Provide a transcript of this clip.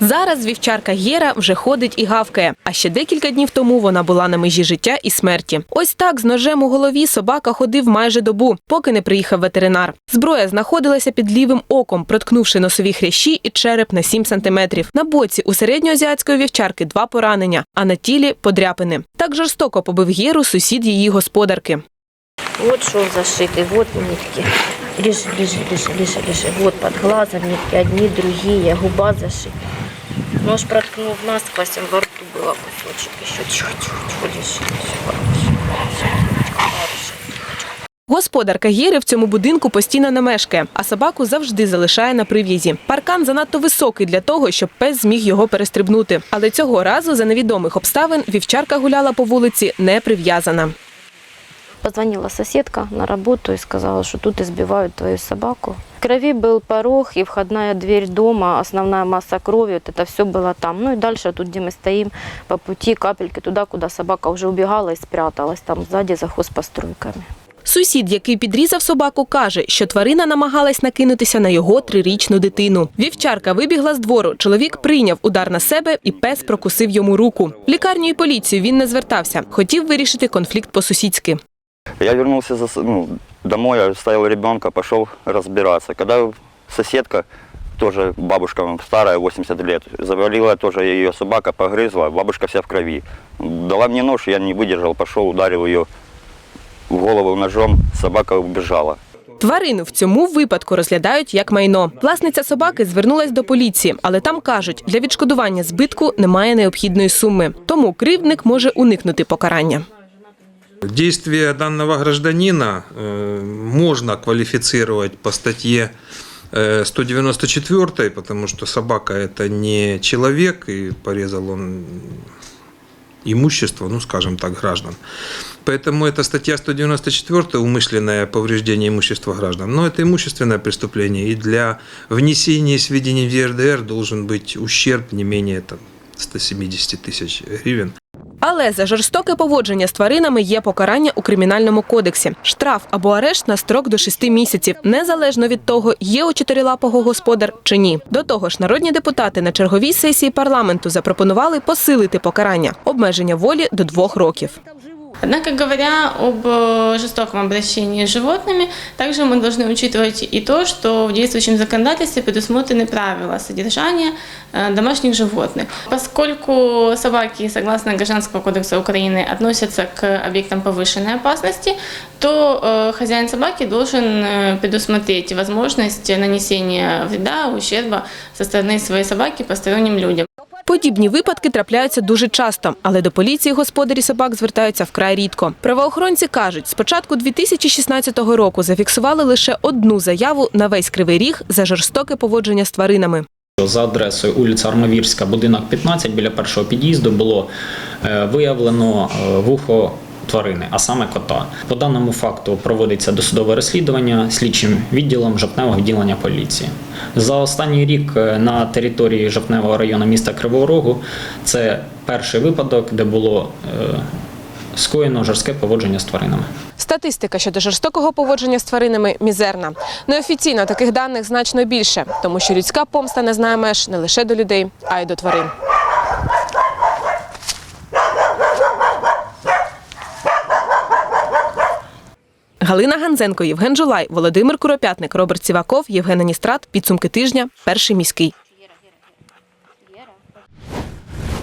Зараз вівчарка Єра вже ходить і гавкає. А ще декілька днів тому вона була на межі життя і смерті. Ось так з ножем у голові собака ходив майже добу, поки не приїхав ветеринар. Зброя знаходилася під лівим оком, проткнувши носові хрящі і череп на 7 сантиметрів. На боці у середньоазіатської вівчарки два поранення, а на тілі подряпини. Так жорстоко побив Єру сусід її господарки. Вот шов зашитый, вот нитки. Лежи, лежи, лежи, лежи, лежи. Вот под глазом нитки, одни, другие, губа зашита. Нож проткнул насквозь, во рту было кусочек еще. Хорошо. Господарка Єри в цьому будинку постійно не мешкає, а собаку завжди залишає на прив'язі. Паркан занадто високий для того, щоб пес зміг його перестрибнути. Але цього разу за невідомих обставин вівчарка гуляла по вулиці не прив'язана. Позвонила соседка на работу и сказала, что тут избивают твою собаку В крови был порог и входная дверь дома, основная масса крови, вот это все было там. Ну и дальше тут, где мы стоим, по пути капельки туда, куда собака уже убегала и спряталась, там сзади за хозпостройками. Сусід, який підрізав собаку, каже, що тварина намагалась накинутися на його трирічну дитину. Вівчарка вибігла з двору. Чоловік прийняв удар на себе, і пес прокусив йому руку. В лікарню і поліцію він не звертався. Хотів вирішити конфлікт по-сусідськи. Я вернулся за, ну, домой, оставил ребенка, пошел разбираться. Когда соседка, тоже бабушка старая, 80 лет, завалила тоже ее собака, погрызла, бабушка вся в крови. Дала мне нож, я не выдержал, пошел, ударил ее в голову ножом, собака убежала. Тварину в цьому випадку розглядають як майно. Власниця собаки звернулась до поліції, але там кажуть, для відшкодування збитку немає необхідної суми. Тому кривдник може уникнути покарання. Действия данного гражданина э, можно квалифицировать по статье э, 194, потому что собака это не человек, и порезал он имущество, ну скажем так, граждан. Поэтому эта статья 194 умышленное повреждение имущества граждан. Но это имущественное преступление, и для внесения сведений в ЕРДР должен быть ущерб не менее там, 170 тысяч гривен. Але за жорстоке поводження з тваринами є покарання у кримінальному кодексі: штраф або арешт на строк до 6 місяців, незалежно від того, є у чотирилапого господар чи ні. До того ж, народні депутати на черговій сесії парламенту запропонували посилити покарання обмеження волі до двох років. Однако, говоря об э, жестоком обращении с животными, также мы должны учитывать и то, что в действующем законодательстве предусмотрены правила содержания э, домашних животных. Поскольку собаки, согласно Гражданского кодекса Украины, относятся к объектам повышенной опасности, то э, хозяин собаки должен предусмотреть возможность нанесения вреда, ущерба со стороны своей собаки посторонним людям. Подібні випадки трапляються дуже часто, але до поліції господарі собак звертаються вкрай рідко. Правоохоронці кажуть, з початку 2016 року зафіксували лише одну заяву на весь кривий ріг за жорстоке поводження з тваринами. За адресою вулиця Армавірська, будинок 15, біля першого під'їзду було е, виявлено е, вухо тварини, а саме кота. По даному факту проводиться досудове розслідування слідчим відділом жовтневого відділення поліції. За останній рік е, на території жовтневого району міста Кривого Рогу це перший випадок, де було е, скоєно жорстке поводження з тваринами. Статистика щодо жорстокого поводження з тваринами мізерна. Неофіційно таких даних значно більше, тому що людська помста не знає меж не лише до людей, а й до тварин. Галина Ганзенко, Євген Жулай, Володимир Куропятник, Роберт Сіваков, Євген Аністрат. Підсумки тижня. Перший міський.